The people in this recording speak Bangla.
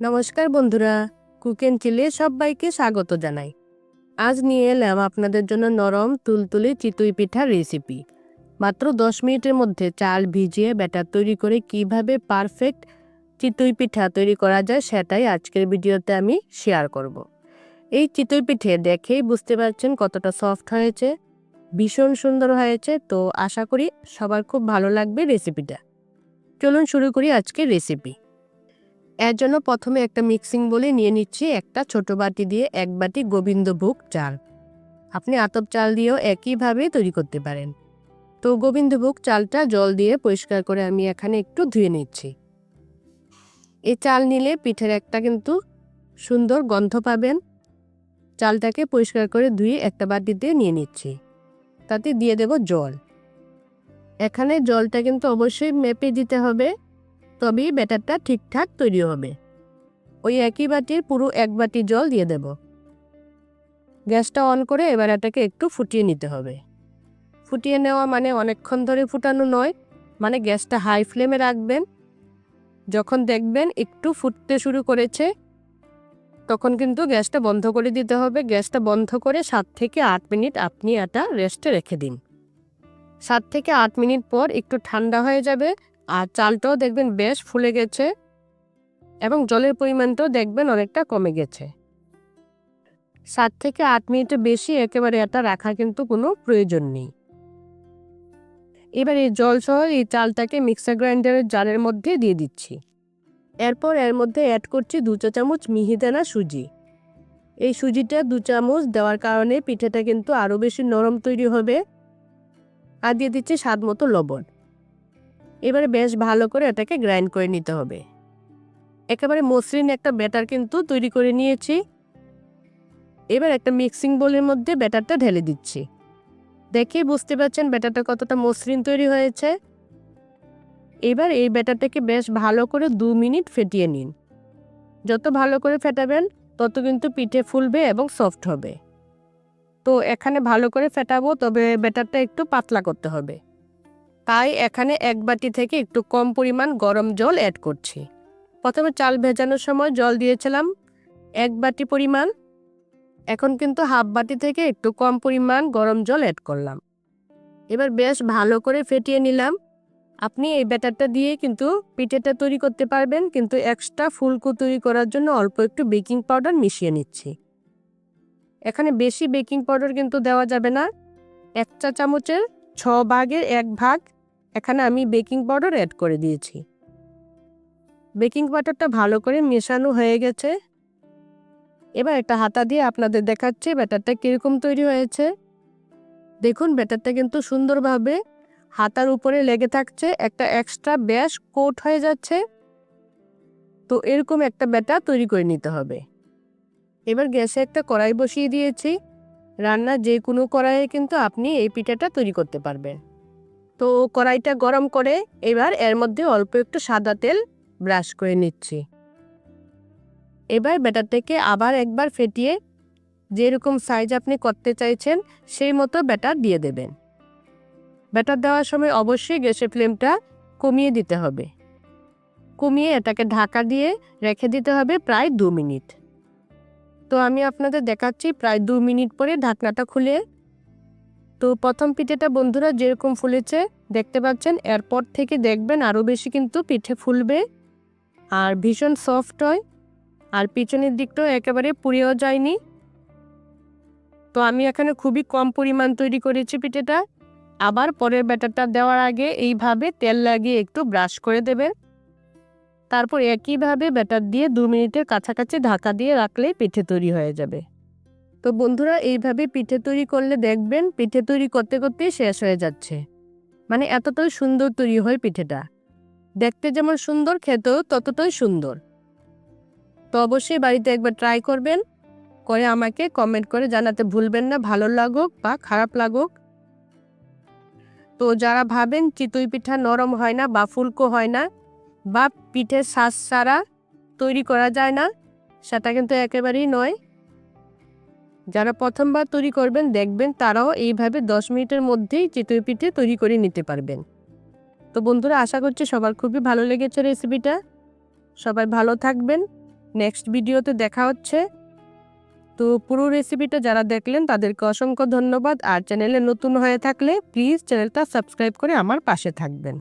নমস্কার বন্ধুরা কুকেন চিলে সবাইকে স্বাগত জানাই। আজ নিয়ে এলাম আপনাদের জন্য নরম, তুলতুলে চিতই পিঠার রেসিপি মাত্র দশ মিনিটের মধ্যে চাল ভিজিয়ে ব্যাটার তৈরি করে কীভাবে পারফেক্ট চিতই পিঠা তৈরি করা যায় সেটাই আজকের ভিডিওতে আমি শেয়ার করব। এই চিতই পিঠে দেখেই বুঝতে পারছেন কতটা সফট হয়েছে, ভীষণ সুন্দর হয়েছে, তো আশা করি সবার খুব ভালো লাগবে রেসিপিটা চলুন শুরু করি আজকের রেসিপি এর জন্য প্রথমে একটা মিক্সিং বলে নিয়ে নিচ্ছি একটা ছোট বাটি দিয়ে এক বাটি গোবিন্দভোগ চাল। আপনি আতপ চাল দিয়েও একইভাবে তৈরি করতে পারেন। তো গোবিন্দভোগ চালটা জল দিয়ে পরিষ্কার করে আমি এখানে একটু ধুয়ে নিচ্ছি। এই চাল নিলে পিঠের একটা কিন্তু সুন্দর গন্ধ পাবেন। চালটাকে পরিষ্কার করে ধুয়ে একটা বাটিতে নিয়ে নিচ্ছি। তাতে দিয়ে দেব জল। এখানে জলটা কিন্তু অবশ্যই মেপে দিতে হবে। তবেই ব্যাটারটা ঠিকঠাক তৈরি হবে। ওই একই বাটির পুরো এক বাটি জল দিয়ে দেব। গ্যাসটা অন করে এবার এটাকে একটু ফুটিয়ে নিতে হবে। ফুটিয়ে নেওয়া মানে অনেকক্ষণ ধরে ফুটানো নয় মানে গ্যাসটা হাই ফ্লেমে রাখবেন। যখন দেখবেন একটু ফুটতে শুরু করেছে, তখন কিন্তু গ্যাসটা বন্ধ করে দিতে হবে। গ্যাসটা বন্ধ করে সাত থেকে আট মিনিট আপনি এটা রেস্টে রেখে দিন। সাত থেকে আট মিনিট পর একটু ঠান্ডা হয়ে যাবে। আর চালটাও দেখবেন বেশ ফুলে গেছে এবং জলের পরিমাণটাও দেখবেন অনেকটা কমে গেছে। সাত থেকে আট মিনিটের বেশি একেবারে এটা রাখা কিন্তু কোনো প্রয়োজন নেই। এবার এই জল সহ এই চালটাকে মিক্সার গ্রাইন্ডারের জারের মধ্যে দিয়ে দিচ্ছি। এরপর এর মধ্যে অ্যাড করছি দু চা চামচ মিহিদানা সুজি। এই সুজিটা দু চামচ দেওয়ার কারণে পিঠাটা কিন্তু আরও বেশি নরম তৈরি হবে। আর দিয়ে দিচ্ছি স্বাদ মতো লবণ। এবারে বেশ ভালো করে এটাকে গ্রাইন্ড করে নিতে হবে। একেবারে মসৃণ একটা ব্যাটার কিন্তু তৈরি করে নিয়েছি। এবার একটা মিক্সিং বোলের মধ্যে ব্যাটারটা ঢেলে দিচ্ছি। দেখেই বুঝতে পারছেন ব্যাটারটা কতটা মসৃণ তৈরি হয়েছে। এবার এই ব্যাটারটাকে বেশ ভালো করে দু মিনিট ফেটিয়ে নিন। যত ভালো করে ফেটাবেন, তত কিন্তু পিঠে ফুলবে এবং সফট হবে। তো এখানে ভালো করে ফেটাবো, তবে ব্যাটারটা একটু পাতলা করতে হবে। তাই এখানে এক বাটি থেকে একটু কম পরিমাণ গরম জল অ্যাড করছি। প্রথমে চাল ভেজানোর সময় জল দিয়েছিলাম, এক বাটি পরিমাণ। এখন কিন্তু হাফ বাটি থেকে একটু কম পরিমাণ গরম জল অ্যাড করলাম। এবার বেশ ভালো করে ফেটিয়ে নিলাম। আপনি এই ব্যাটারটা দিয়ে কিন্তু পিঠেটা তৈরি করতে পারবেন, কিন্তু এক্সট্রা ফুলকো তৈরি করার জন্য অল্প একটু বেকিং পাউডার মিশিয়ে নিচ্ছি। এখানে বেশি বেকিং পাউডার কিন্তু দেওয়া যাবে না। এক চা চামচের ছ ভাগের এক ভাগ, এখানে আমি বেকিং পাউডার অ্যাড করে দিয়েছি। বেকিং পাউডারটা ভালো করে মেশানো হয়ে গেছে। এবার একটা হাতা দিয়ে আপনাদের দেখাচ্ছি ব্যাটারটা কীরকম তৈরি হয়েছে। দেখুন, ব্যাটারটা কিন্তু সুন্দরভাবে হাতার উপরে লেগে থাকছে, একটা এক্সট্রা ব্যাস কোট হয়ে যাচ্ছে। তো এরকম একটা ব্যাটার তৈরি করে নিতে হবে। এবার গ্যাসে একটা কড়াই বসিয়ে দিয়েছি। রান্না যে কোনো কড়াইয়ে কিন্তু আপনি এই পিঠাটা তৈরি করতে পারবেন। তো কড়াইটা গরম করে এবার এর মধ্যে অল্প একটু সাদা তেল ব্রাশ করে নিচ্ছি। এবার ব্যাটারটাকে আবার একবার ফেটিয়ে যেরকম সাইজ আপনি করতে চাইছেন সেই মতো ব্যাটার দিয়ে দেবেন। ব্যাটার দেওয়ার সময় অবশ্যই গ্যাসের ফ্লেমটা কমিয়ে দিতে হবে। কমিয়ে এটাকে ঢাকা দিয়ে রেখে দিতে হবে প্রায় দু মিনিট। তো আমি আপনাদের দেখাচ্ছি প্রায় দু মিনিট পরে ঢাকনাটা খুলে। তো প্রথম পিঠেটা বন্ধুরা যেরকম ফুলেছে, দেখতে পাচ্ছেন, এরপর থেকে দেখবেন আরও বেশি কিন্তু পিঠে ফুলবে। আর ভীষণ সফট হয়। আর পিছনের দিকটাও একেবারে পুড়েও যায়নি। তো আমি এখানে খুবই কম পরিমাণ তৈরি করেছি পিঠেটা। আবার পরের ব্যাটারটা দেওয়ার আগে এইভাবে তেল লাগিয়ে একটু ব্রাশ করে দেবে তারপর একইভাবে ব্যাটার দিয়ে দু মিনিটের কাছাকাছি ঢাকা দিয়ে রাখলে পিঠে তৈরি হয়ে যাবে। তো বন্ধুরা, এইভাবে পিঠে তৈরি করলে দেখবেন পিঠে তৈরি করতে করতে শেষ হয়ে যাচ্ছে। মানে এতটাই সুন্দর তৈরি হয় পিঠেটা। দেখতে যেমন সুন্দর, খেতেও ততটাই সুন্দর। তো অবশ্যই বাড়িতে একবার ট্রাই করবেন। করে আমাকে কমেন্ট করে জানাতে ভুলবেন না, ভালো লাগুক বা খারাপ লাগুক। তো যারা ভাবেন চিতই পিঠা নরম হয় না বা ফুলকো হয় না বা পিঠের শ্বাস ছাড়া তৈরি করা যায় না, সেটা কিন্তু একেবারেই নয়। যারা প্রথমবার তৈরি করবেন, দেখবেন তারাও এইভাবে দশ মিনিটের মধ্যেই চিতই পিঠে তৈরি করে নিতে পারবেন। তো বন্ধুরা, আশা করছি সবার খুবই ভালো লেগেছে রেসিপিটা। সবাই ভালো থাকবেন। নেক্সট ভিডিওতে দেখা হচ্ছে। তো পুরো রেসিপিটা যারা দেখলেন, তাদেরকে অসংখ্য ধন্যবাদ। আর চ্যানেলে নতুন হয়ে থাকলে, প্লিজ চ্যানেলটা সাবস্ক্রাইব করে আমার পাশে থাকবেন।